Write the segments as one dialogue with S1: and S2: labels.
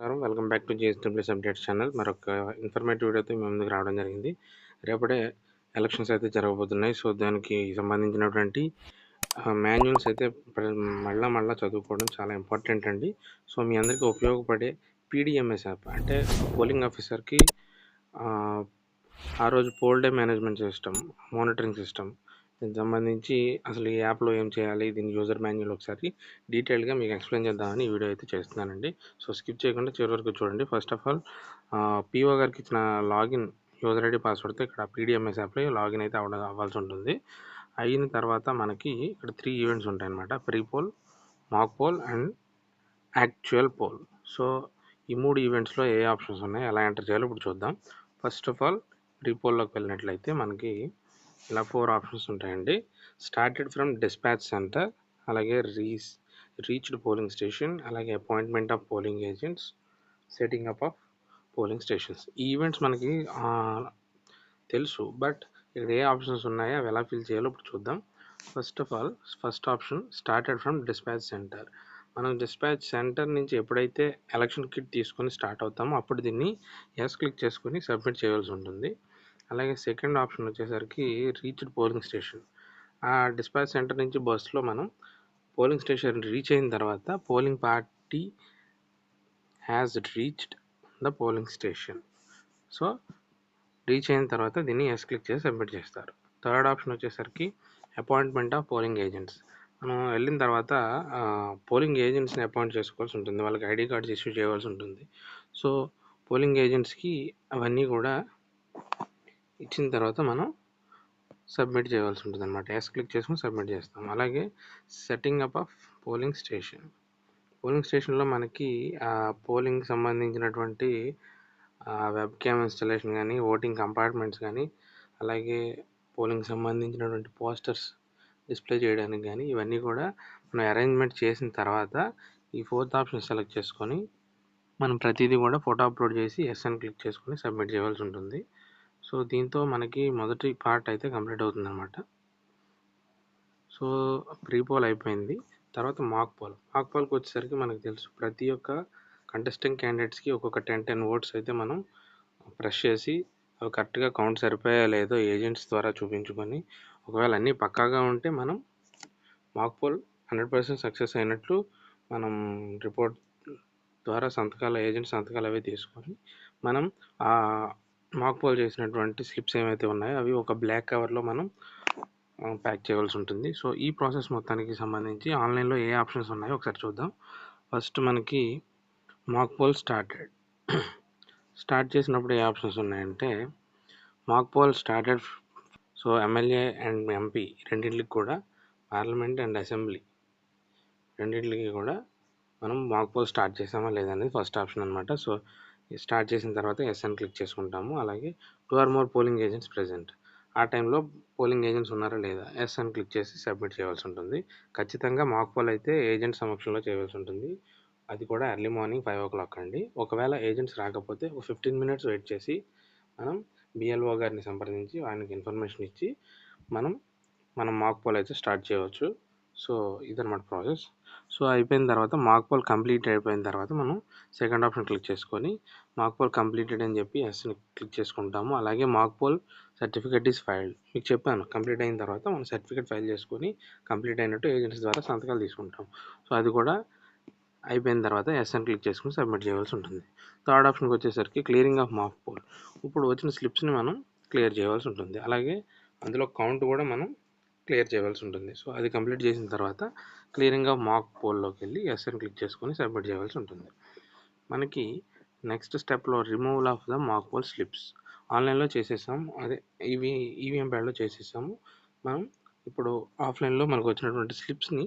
S1: నమస్కారం. Welcome back to GSWS update channel. మరొక informative వీడియోతో మీ ముందుకు రావడం జరిగింది. రేపటే ఎలక్షన్స్ అయితే జరగబోతున్నాయి. సో దానికి సంబంధించినటువంటి మాన్యువల్స్ అయితే మళ్ళా మళ్ళా చదువుకోవడం చాలా ఇంపార్టెంట్ అండి. సో మీ అందరికీ ఉపయోగపడే పీడిఎంఎస్ యాప్ అంటే పోలింగ్ ఆఫీసర్కి ఆ రోజు poll day management system monitoring system దీనికి సంబంధించి అసలు ఈ యాప్లో ఏం చేయాలి? దీని యూజర్ మాన్యువల్ ఒకసారి డీటెయిల్గా మీకు ఎక్స్ప్లెయిన్ చేద్దామని ఈ వీడియో అయితే చేస్తున్నానండి. సో స్కిప్ చేయకుండా చివరి వరకు చూడండి. ఫస్ట్ ఆఫ్ ఆల్ పిఓ గారికి ఇచ్చిన లాగిన్ యూజర్ ఐడి పాస్వర్డ్తో ఇక్కడ పీడిఎంఎస్ యాప్లో లాగిన్ అయితే అవ్వడం అవ్వాల్సి ఉంటుంది. అయిన తర్వాత మనకి ఇక్కడ త్రీ ఈవెంట్స్ ఉంటాయన్నమాట. Pre poll mock poll and actual poll. So ఈ మూడు ఈవెంట్స్లో ఏ ఆప్షన్స్ ఉన్నాయి? ఎలా ఎంటర్ చేయాలో ఇప్పుడు చూద్దాం. ఫస్ట్ ఆఫ్ ఆల్ ప్రీ పోల్లోకి వెళ్ళినట్లయితే మనకి ఇలా ఫోర్ ఆప్షన్స్ ఉంటాయండి. స్టార్టెడ్ ఫ్రమ్ డిస్పాచ్ సెంటర్ అలాగే రీస్ రీచ్డ్ పోలింగ్ స్టేషన్ అలాగే appointment of polling agents setting up of polling stations ఈ ఈవెంట్స్ మనకి తెలుసు బట్ ఇక్కడ ఏ ఆప్షన్స్ ఉన్నాయో అవి ఎలా ఫిల్ చేయాలో ఇప్పుడు చూద్దాం. First of all first option started from dispatch centre మనం డిస్పాచ్ సెంటర్ నుంచి ఎప్పుడైతే ఎలక్షన్ కిట్ తీసుకొని స్టార్ట్ అవుతామో అప్పుడు దీన్ని ఎస్ క్లిక్ చేసుకొని సబ్మిట్ చేయాల్సి ఉంటుంది. అలాగే సెకండ్ ఆప్షన్ వచ్చేసరికి రీచ్డ్ పోలింగ్ స్టేషన్. ఆ డిస్పాచ్ సెంటర్ నుంచి బస్సులో మనం పోలింగ్ స్టేషన్ రీచ్ అయిన తర్వాత polling party has reached the polling station. So reach అయిన తర్వాత దీన్ని ఎస్ క్లిక్ చేసి సబ్మిట్ చేస్తారు. థర్డ్ ఆప్షన్ వచ్చేసరికి అపాయింట్మెంట్ ఆఫ్ పోలింగ్ ఏజెంట్స్. మనం వెళ్ళిన తర్వాత పోలింగ్ ఏజెంట్స్ని అపాయింట్ చేసుకోవాల్సి ఉంటుంది. వాళ్ళకి ఐడి కార్డ్స్ ఇష్యూ చేయవలసి ఉంటుంది. సో పోలింగ్ ఏజెంట్స్కి అవన్నీ కూడా ఇచ్చిన తర్వాత మనం సబ్మిట్ చేయవలసి ఉంటుంది అనమాట ఎస్ క్లిక్ చేసుకుని సబ్మిట్ చేస్తాం. అలాగే setting up of polling station polling స్టేషన్లో మనకి ఆ పోలింగ్ సంబంధించినటువంటి వెబ్ క్యామ్ ఇన్స్టలేషన్ కానీ ఓటింగ్ కంపార్ట్మెంట్స్ కానీ అలాగే పోలింగ్ సంబంధించినటువంటి పోస్టర్స్ డిస్ప్లే చేయడానికి కానీ ఇవన్నీ కూడా మనం అరేంజ్మెంట్ చేసిన తర్వాత ఈ ఫోర్త్ ఆప్షన్ సెలెక్ట్ చేసుకొని మనం ప్రతిదీ కూడా ఫోటో అప్లోడ్ చేసి ఎస్ అని క్లిక్ చేసుకొని సబ్మిట్ చేయవలసి ఉంటుంది. సో దీంతో మనకి మొదటి పార్ట్ అయితే కంప్లీట్ అవుతుంది అనమాట సో ప్రీ పోల్ అయిపోయింది. తర్వాత మాక్ పోల్. మాక్ పోల్కి వచ్చేసరికి మనకు తెలుసు ప్రతి ఒక్క కంటెస్టింగ్ క్యాండిడేట్స్కి ఒక్కొక్క టెన్ టెన్ ఓట్స్ అయితే మనం ప్రెస్ చేసి అవి కరెక్ట్గా కౌంట్ సరిపోయా లేదో ఏజెంట్స్ ద్వారా చూపించుకొని ఒకవేళ అన్నీ పక్కాగా ఉంటే మనం mock poll hundred percent success అయినట్లు మనం రిపోర్ట్ ద్వారా సంతకాలు ఏజెంట్ సంతకాలు అవి తీసుకొని మనం ఆ మాక్ పోల్ చేసినటువంటి స్లిప్స్ ఏమైతే ఉన్నాయో అవి ఒక బ్లాక్ కవర్లో మనం ప్యాక్ చేయవలసి ఉంటుంది. సో ఈ ప్రాసెస్ మొత్తానికి సంబంధించి ఆన్లైన్లో ఏ ఆప్షన్స్ ఉన్నాయో ఒకసారి చూద్దాం. ఫస్ట్ మనకి మాక్ పోల్ స్టార్టెడ్ స్టార్ట్ చేసినప్పుడు ఏ ఆప్షన్స్ ఉన్నాయంటే mock poll started so MLA and MP రెండింటికి కూడా పార్లమెంట్ అండ్ అసెంబ్లీ రెండింటికి కూడా మనం మాక్ పోల్ స్టార్ట్ చేసామా లేదనేది ఫస్ట్ ఆప్షన్ అనమాట సో స్టార్ట్ చేసిన తర్వాత ఎస్ అని క్లిక్ చేసుకుంటాము. అలాగే two or more polling agents present. ఆ టైంలో పోలింగ్ ఏజెంట్స్ ఉన్నారా లేదా? ఎస్ అని క్లిక్ చేసి సబ్మిట్ చేయవలసి ఉంటుంది. ఖచ్చితంగా మాక్ పోల్ అయితే ఏజెంట్ సమక్షంలో చేయవలసి ఉంటుంది. అది కూడా early morning five o'clock అండి. ఒకవేళ ఏజెంట్స్ రాకపోతే ఒక ఫిఫ్టీన్ మినిట్స్ వెయిట్ చేసి మనం బిఎల్ఓ గారిని సంప్రదించి ఆయనకి ఇన్ఫర్మేషన్ ఇచ్చి మనం మనం మాక్ పోల్ అయితే స్టార్ట్ చేయవచ్చు. సో ఇదన్నమాట ప్రాసెస్. సో అయిపోయిన తర్వాత మాక్ పోల్ కంప్లీట్ అయిపోయిన తర్వాత మనం సెకండ్ ఆప్షన్ క్లిక్ చేసుకొని మాక్ పోల్ కంప్లీటెడ్ అని చెప్పి ఎస్ని క్లిక్ చేసుకుంటాము. అలాగే mock poll certificate is filled. మీకు చెప్పాను కంప్లీట్ అయిన తర్వాత మనం సర్టిఫికేట్ ఫైల్ చేసుకొని కంప్లీట్ అయినట్టు ఏజెంట్స్ ద్వారా సంతకాలు తీసుకుంటాం. సో అది కూడా అయిపోయిన తర్వాత ఎస్ అని క్లిక్ చేసుకుని సబ్మిట్ చేయవలసి ఉంటుంది. థర్డ్ ఆప్షన్కి వచ్చేసరికి క్లియరింగ్ ఆఫ్ మాక్ పోల్. ఇప్పుడు వచ్చిన స్లిప్స్ని మనం క్లియర్ చేయవలసి ఉంటుంది. అలాగే అందులో కౌంట్ కూడా మనం క్లియర్ చేయవలసి ఉంటుంది సో అది కంప్లీట్ చేసిన తర్వాత క్లియరింగ్ ఆఫ్ మాక్ పోల్లోకి వెళ్ళి ఎస్ అని క్లిక్ చేసుకొని సబ్మిట్ చేయవలసి ఉంటుంది మనకి నెక్స్ట్ స్టెప్లో removal of the mock poll slips ఆన్లైన్లో చేసేసాం. అదే ఈవీ ఈవీఎం ప్యాడ్లో చేసేసాము. మనం ఇప్పుడు ఆఫ్లైన్లో మనకు వచ్చినటువంటి స్లిప్స్ని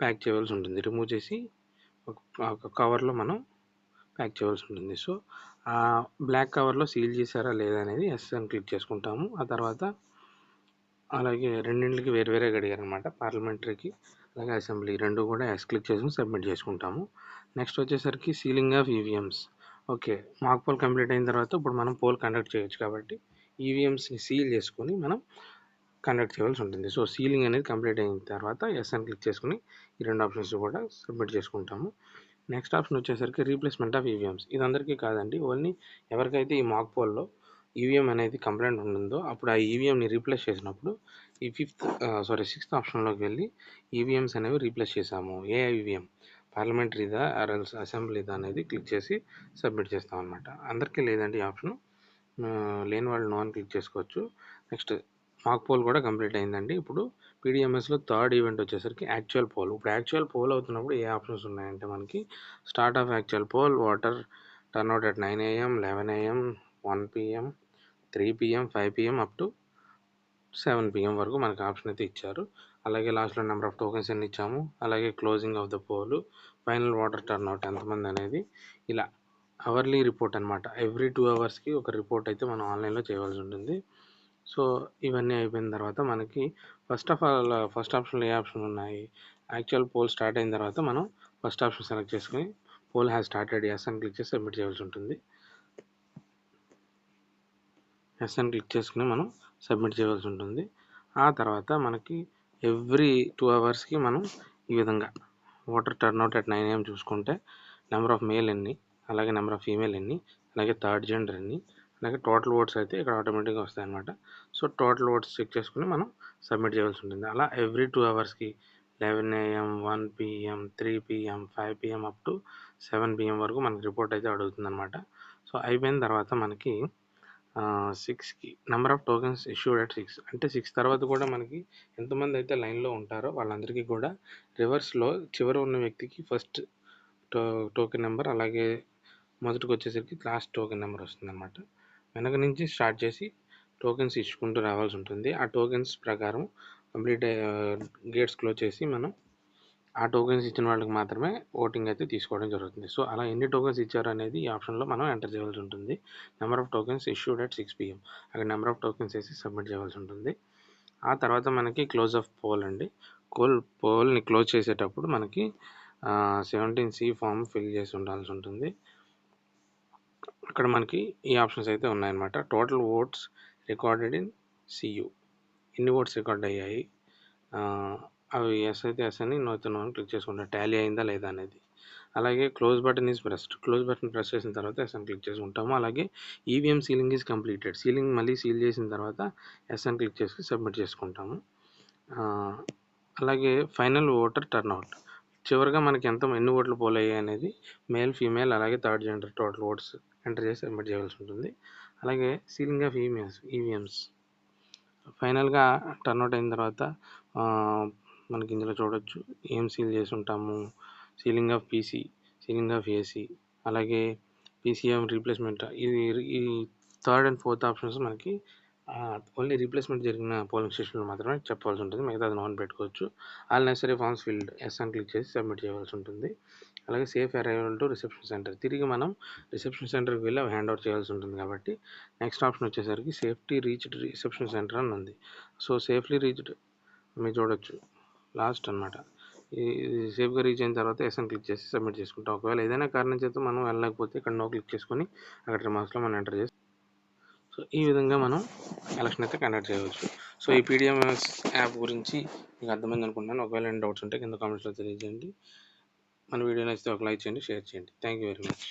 S1: ప్యాక్ చేయవలసి ఉంటుంది రిమూవ్ చేసి ఒక కవర్లో మనం ప్యాక్ చేయవలసి ఉంటుంది సో ఆ బ్లాక్ కవర్లో సీల్ చేశారా లేదా అనేది ఎస్ అని క్లిక్ చేసుకుంటాము. ఆ తర్వాత అలాగే రెండింటికి వేరు వేరే అడిగారు అనమాట పార్లమెంటరీకి అలాగే అసెంబ్లీ రెండు కూడా ఎస్ క్లిక్ చేసుకుని సబ్మిట్ చేసుకుంటాము. నెక్స్ట్ వచ్చేసరికి sealing of EVMs okay mock poll complete అయిన తర్వాత ఇప్పుడు మనం పోల్ కండక్ట్ చేయొచ్చు కాబట్టి ఈవీఎంస్ని సీల్ చేసుకొని మనం కండక్ట్ చేయవలసి ఉంటుంది. సో సీలింగ్ అనేది కంప్లీట్ అయిన తర్వాత ఎస్ అని క్లిక్ చేసుకుని ఈ రెండు ఆప్షన్స్ కూడా సబ్మిట్ చేసుకుంటాము. నెక్స్ట్ ఆప్షన్ వచ్చేసరికి రీప్లేస్మెంట్ ఆఫ్ ఈవీఎంస్ ఇది అందరికీ కాదండి ఓన్లీ ఎవరికైతే ఈ మాక్ పోల్లో ఈవీఎం అనేది కంప్లైంట్ ఉంటుందో అప్పుడు ఆ ఈవీఎంని రీప్లేస్ చేసినప్పుడు ఈ ఫిఫ్త్ సారీ సిక్స్త్ ఆప్షన్లోకి వెళ్ళి ఈవీఎంస్ అనేవి రీప్లేస్ చేసాము ఏ ఈవీఎం పార్లమెంటరీదా ఆర్ఎల్స్ అసెంబ్లీదా అనేది క్లిక్ చేసి సబ్మిట్ చేస్తాం అనమాట అందరికీ లేదండి ఈ ఆప్షన్. లేని వాళ్ళు నో అని క్లిక్ చేసుకోవచ్చు. నెక్స్ట్ మాక్ పోల్ కూడా కంప్లీట్ అయిందండి. ఇప్పుడు పీడిఎంఎస్లో థర్డ్ ఈవెంట్ వచ్చేసరికి యాక్చువల్ పోల్. ఇప్పుడు యాక్చువల్ పోల్ అవుతున్నప్పుడు ఏ ఆప్షన్స్ ఉన్నాయంటే మనకి start of actual poll voter turnout at nine AM eleven AM one PM three PM five PM up to seven PM వరకు మనకి ఆప్షన్ అయితే ఇచ్చారు. అలాగే లాస్ట్లో నెంబర్ ఆఫ్ టోకెన్స్ ఎన్ని ఇచ్చాము? అలాగే closing of the poll final voter turn out ఎంతమంది అనేది ఇలా అవర్లీ రిపోర్ట్ అనమాట ఎవ్రీ టూ అవర్స్కి ఒక రిపోర్ట్ అయితే మనం ఆన్లైన్లో చేయవలసి ఉంటుంది. సో ఇవన్నీ అయిపోయిన తర్వాత మనకి ఫస్ట్ ఆఫ్ ఆల్ ఫస్ట్ ఆప్షన్లో ఏ ఆప్షన్ ఉన్నాయి? యాక్చువల్ పోల్ స్టార్ట్ అయిన తర్వాత మనం ఫస్ట్ ఆప్షన్ సెలెక్ట్ చేసుకుని పోల్ హ్యాస్ స్టార్టెడ్ ఎస్ అని క్లిక్ చేసి సబ్మిట్ చేయవలసి ఉంటుంది. ఎస్ అని క్లిక్ చేసుకుని మనం సబ్మిట్ చేయవలసి ఉంటుంది. ఆ తర్వాత మనకి ఎవ్రీ టూ అవర్స్కి మనం ఈ విధంగా voter turnout at nine AM చూసుకుంటే నెంబర్ ఆఫ్ మేల్ ఎన్ని అలాగే నెంబర్ ఆఫ్ ఫీమేల్ ఎన్ని అలాగే థర్డ్ జెండర్ ఎన్ని అలాగే టోటల్ ఓట్స్ అయితే ఇక్కడ ఆటోమేటిక్గా వస్తాయన్నమాట. సో టోటల్ ఓట్స్ చెక్ చేసుకుని మనం సబ్మిట్ చేయవలసి ఉంటుంది. అలా ఎవ్రీ టూ అవర్స్కి eleven AM one PM three PM five PM up to seven PM వరకు మనకి రిపోర్ట్ అయితే అడుగుతుంది అనమాట సో అయిపోయిన తర్వాత మనకి సిక్స్కి number of tokens issued at six అంటే సిక్స్ తర్వాత కూడా మనకి ఎంతమంది అయితే లైన్లో ఉంటారో వాళ్ళందరికీ కూడా రివర్స్లో చివరి ఉన్న వ్యక్తికి ఫస్ట్ టో టోకెన్ నెంబర్ అలాగే మొదటికి వచ్చేసరికి లాస్ట్ టోకెన్ నెంబర్ వస్తుందన్నమాట. వెనక నుంచి స్టార్ట్ చేసి టోకెన్స్ ఇచ్చుకుంటూ రావాల్సి ఉంటుంది. ఆ టోకెన్స్ ప్రకారం కంప్లీట్ గేట్స్ క్లోజ్ చేసి మనం ఆ టోకెన్స్ ఇచ్చిన వాళ్ళకి మాత్రమే ఓటింగ్ అయితే తీసుకోవడం జరుగుతుంది. సో అలా ఎన్ని టోకెన్స్ ఇచ్చారు అనేది ఈ ఆప్షన్లో మనం ఎంటర్ చేయవలసి ఉంటుంది. Number of tokens issued at six PM. అక్కడ నెంబర్ ఆఫ్ టోకెన్స్ వేసి సబ్మిట్ చేయవలసి ఉంటుంది. ఆ తర్వాత మనకి క్లోజ్ ఆఫ్ పోల్ అండి. కోల్ పోల్ని క్లోజ్ చేసేటప్పుడు మనకి సెవెంటీన్ సి ఫామ్ ఫిల్ చేసి ఉండాల్సి ఉంటుంది. అక్కడ మనకి ఈ ఆప్షన్స్ అయితే ఉన్నాయన్నమాట. Total votes recorded in CU ఎన్ని ఓట్స్ రికార్డ్ అయ్యాయి? అవి ఎస్ అయితే ఎస్ అని నోతే నో అని క్లిక్ చేసుకుంటాం. టాలీ అయిందా లేదా అనేది. అలాగే close button is pressed close button press చేసిన తర్వాత ఎస్ అని క్లిక్ చేసుకుంటాము. అలాగే EVM sealing is completed sealing మళ్ళీ సీల్ చేసిన తర్వాత ఎస్ అని క్లిక్ చేసి సబ్మిట్ చేసుకుంటాము. అలాగే ఫైనల్ ఓటర్ టర్న్అవుట్ చివరిగా మనకి ఎంత ఎన్ని ఓట్లు పోల్ అనేది మేల్ ఫీమేల్ అలాగే third gender total votes enter చేసి సబ్మిట్ చేయవలసి ఉంటుంది. అలాగే సీలింగ్ ఆఫ్ ఈవీఎంస్ ఈవీఎంస్ ఫైనల్గా టర్న్అవుట్ అయిన తర్వాత మనకి ఇందులో చూడొచ్చు. ఏం సీల్ చేసి ఉంటాము sealing of PC sealing of AC అలాగే పీసీఎం రీప్లేస్మెంట్ ఇది ఈ థర్డ్ అండ్ ఫోర్త్ ఆప్షన్స్ మనకి ఓన్లీ రీప్లేస్మెంట్ జరిగిన పోలింగ్ స్టేషన్లో మాత్రమే చెప్పాల్సి ఉంటుంది. మిగతా అది నాన్ పెట్టుకోవచ్చు. All necessary forms filled yes అని క్లిక్ చేసి సబ్మిట్ చేయవలసి ఉంటుంది. అలాగే safe arrival to reception centre తిరిగి మనం రిసెప్షన్ సెంటర్కి వెళ్ళి అవి హ్యాండ్ అవుట్ చేయాల్సి ఉంటుంది కాబట్టి నెక్స్ట్ ఆప్షన్ వచ్చేసరికి సేఫ్టీ రీచ్డ్ రిసెప్షన్ సెంటర్ అని ఉంది. సో సేఫ్లీ రీచ్డ్ మీరు చూడొచ్చు. లాస్ట్ అనమాట ఈ సేఫ్గా రీచ్ అయిన తర్వాత ఎస్ఎన్ క్లిక్ చేసి సబ్మిట్ చేసుకుంటాం. ఒకవేళ ఏదైనా కారణం చేత మనం వెళ్ళకపోతే ఇక్కడ నో క్లిక్ చేసుకొని అక్కడ రిమార్క్స్లో మనం ఎంటర్ చేసి సో ఈ విధంగా మనం ఎలక్షన్ అయితే కండక్ట్ చేయవచ్చు. సో ఈ పీడిఎంఎస్ యాప్ గురించి మీకు అర్థమైంది అనుకుంటున్నాను. ఒకవేళ డౌట్స్ ఉంటే కింద కామెంట్స్లో తెలియజేయండి. మన వీడియో నచ్చితే ఒక లైక్ చేయండి షేర్ చేయండి. Thank you very much